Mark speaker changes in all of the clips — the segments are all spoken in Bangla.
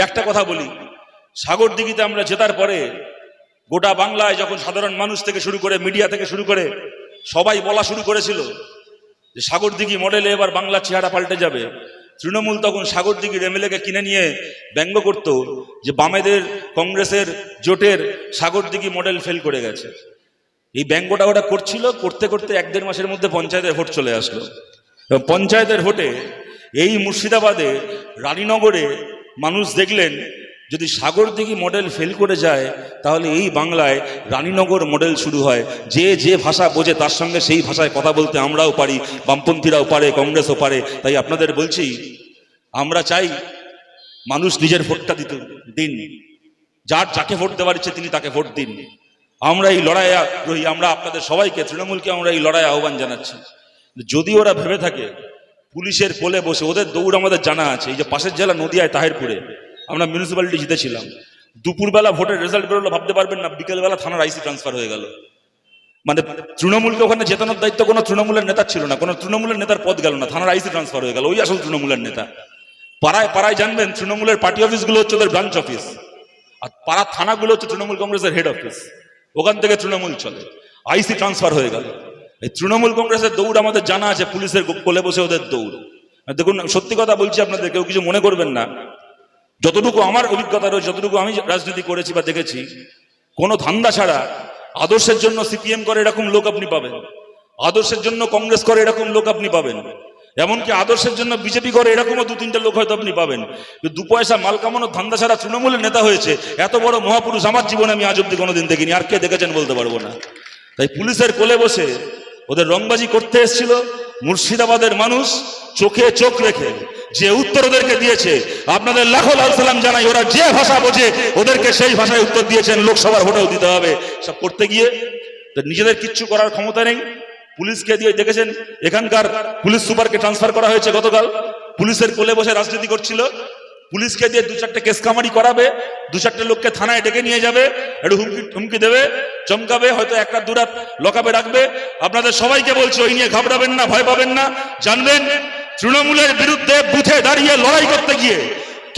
Speaker 1: একটা কথা বলি। সাগর দিঘিতে আমরা জেতার পরে গোটা বাংলায় যখন সাধারণ মানুষ থেকে শুরু করে মিডিয়া থেকে শুরু করে সবাই বলা শুরু করেছিল যে সাগর দিঘি মডেলে এবার বাংলার চেহারা পাল্টে যাবে। তৃণমূল তখন সাগর দিঘির এমএলএকে কিনে নিয়ে ব্যঙ্গ করত যে বামেদের, কংগ্রেসের, জোটের সাগর দিঘি মডেল ফেল করে গেছে। এই ব্যঙ্গটা ওটা করছিল, করতে করতে এক দেড় মাসের মধ্যে পঞ্চায়েতের ভোট চলে আসলো। পঞ্চায়েতের ভোটে এই মুর্শিদাবাদে, রানীনগরে মানুষ দেখলেন, যদি সাগরদিঘি মডেল ফেল করে যায়, তাহলে এই বাংলায় রানীনগর মডেল শুরু হয়। যে যে ভাষা বোঝে, তার সঙ্গে সেই ভাষায় কথা বলতে আমরাও পারি, বামপন্থীরাও পারে, কংগ্রেসও পারে। তাই আপনাদের বলছি, আমরা চাই মানুষ নিজের ভোটটা দিতে, দিন। যার যাকে ভোট দেওয়ার ইচ্ছে, তিনি তাকে ভোট দিন। আমরা এই লড়াইয়ে আগ্রহী, আমরা আপনাদের সবাইকে, তৃণমূলকে আমরা এই লড়াই আহ্বান জানাচ্ছি। যদি ওরা ভেবে থাকে পুলিশের কোলে বসে, ওদের দৌড় আমাদের জানা আছে। এই যে পাশের জেলা নদিয়ায়, তাহেরপুরে। আমরা মিউনিসিপ্যালিটি জিতেছিলাম। দুপুরবেলা ভোটের রেজাল্ট বেরোলো, ভাবতে পারবেন না, বিকেলবেলা থানার আইসি ট্রান্সফার হয়ে গেল। মানে তৃণমূলকে ওখানে জেতানোর দায়িত্ব কোনো তৃণমূলের নেতা ছিল না, কোনো তৃণমূলের নেতার পদ গেল না, থানার আইসি ট্রান্সফার হয়ে গেল, ওই আসল তৃণমূলের নেতা। পাড়ায় পাড়ায় জানবেন, তৃণমূলের পার্টি অফিসগুলো হচ্ছে ওদের ব্রাঞ্চ অফিস আর পাড়ার থানাগুলো হচ্ছে তৃণমূল কংগ্রেসের হেড অফিস ওখান থেকে তৃণমূল চলে। আইসি ট্রান্সফার হয়ে গেল। এই তৃণমূল কংগ্রেসের দৌড় আমাদের জানা আছে, পুলিশের কোলে বসে ওদের দৌড়। দেখুন, সত্যি কথা বলছি আপনাদের, কেউ কিছু মনে করবেন না। যতটুকু আমার অভিজ্ঞতা রয়েছে, যতটুকু আমি রাজনীতি করেছি বা দেখেছি, কোনো ধান্দা ছাড়া আদর্শের জন্য সিপিএম করে এরকম লোক আপনি পাবেন। আদর্শের জন্য কংগ্রেস করে এরকম লোক আপনি পাবেন। এমনকি আদর্শের জন্য বিজেপি করে এরকমও দু তিনটে লোক হয়তো আপনি পাবেন। দু পয়সা মাল ধান্দা ছাড়া তৃণমূলের নেতা হয়েছে, এত বড় মহাপুরুষ আমার জীবনে আমি আজ অব্দি কোনোদিন দেখিনি, আর কে দেখেছেন বলতে পারব না। তাই পুলিশের কোলে বসে ওদের রংবাজি করতে এসেছিল মুর্শিদাবাদের মানুষ চোখে চোখ রেখে, যে উত্তর ওদেরকে দিয়েছে। আপনাদের লাখো লাল সালাম জানাই, ওরা যে ভাষা বোঝে, ওদেরকে সেই ভাষায় উত্তর দিয়েছেন, লোকসভার ভোটেও দিতে হবে। সব করতে গিয়ে নিজেদের কিচ্ছু করার ক্ষমতা নেই। পুলিশকে দিয়ে দেখেছেন, এখানকার পুলিশ সুপারকে ট্রান্সফার করা হয়েছে গতকাল। পুলিশের কোলে বসে রাজনীতি করছিল। পুলিশকে দিয়ে দু চারটে কেস কামারি করাবে, দু চারটে লোককে থানায় ডেকে নিয়ে যাবে, একটু হুমকি হুমকি দেবে, চমকাবে, হয়তো একটা দুরাত লকাবে রাখবে। আপনাদের সবাইকে বলছি, ওই নিয়ে ঘাবড়াবেন না, ভয় পাবেন না। জানবেন, তৃণমূলের বিরুদ্ধে বুথে দাঁড়িয়ে লড়াই করতে গিয়ে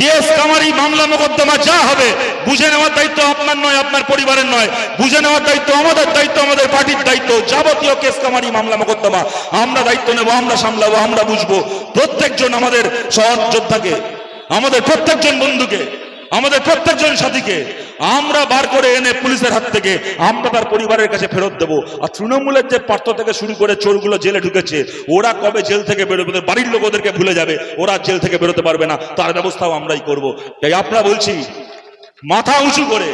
Speaker 1: কেস কামারি, মামলা, মোকদ্দমা যা হবে, বুঝে নেওয়ার দায়িত্ব আপনার নয়, আপনার পরিবারের নয়। বুঝে নেওয়ার দায়িত্ব আমাদের দায়িত্ব আমাদের পার্টির দায়িত্ব। যাবতীয় কেস কামারি, মামলা, মোকদ্দমা, আমরা দায়িত্ব নেব, আমরা সামলাবো, আমরা বুঝব। প্রত্যেকজন আমাদের সহযোদ্ধাকে আমাদের প্রত্যেকজন বন্ধুকে, আমাদের প্রত্যেকজন সাথীকে আমরা বার করে এনে পুলিশের হাত থেকে আমরা তার পরিবারের কাছে ফেরত দেবো। আর তৃণমূলের যে পার্থ থেকে শুরু করে চোরগুলো জেলে ঢুকেছে, ওরা কবে জেল থেকে বেরোবে? বাড়ির লোক ওদেরকে ভুলে যাবে, ওরা জেল থেকে বেরোতে পারবে না। তার ব্যবস্থাও আমরাই করব। তাই আপনারা বলছি, মাথা উঁচু করে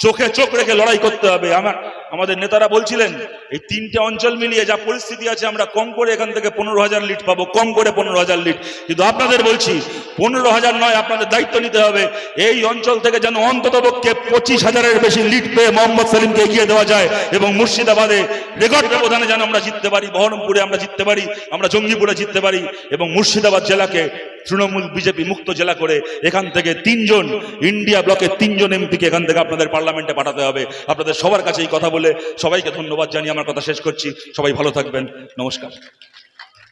Speaker 1: চোখে চোখ রেখে লড়াই করতে হবে। আমার, আমাদের নেতারা বলছিলেন, এই তিনটে অঞ্চল মিলিয়ে যা পরিস্থিতি আছে, আমরা কম করে এখান থেকে পনেরো হাজার লিট পাবো, কম করে পনেরো হাজার লিট কিন্তু আপনাদের বলছি পনেরো হাজার নয়, আপনাদের দায়িত্ব নিতে হবে। এই অঞ্চল থেকে যেন অন্তত পক্ষে পঁচিশ হাজারের বেশি লিট পেয়ে মোহাম্মদ সেলিমকে এগিয়ে দেওয়া যায় এবং মুর্শিদাবাদে রেকর্ড ব্যবধানে যেন আমরা জিততে পারি, বহরমপুরে আমরা জিততে পারি, আমরা জঙ্গিপুরে জিততে পারি এবং মুর্শিদাবাদ জেলাকে তৃণমূল বিজেপি মুক্ত জেলা করে এখান থেকে তিনজন, ইন্ডিয়া ব্লকের তিনজন এমপিকে এখান থেকে আপনাদের পার্লামেন্টে পাঠাতে হবে। আপনাদের সবার কাছে এই কথা বলে সবাইকে ধন্যবাদ জানিয়ে আমার কথা শেষ করছি। সবাই ভালো থাকবেন। নমস্কার।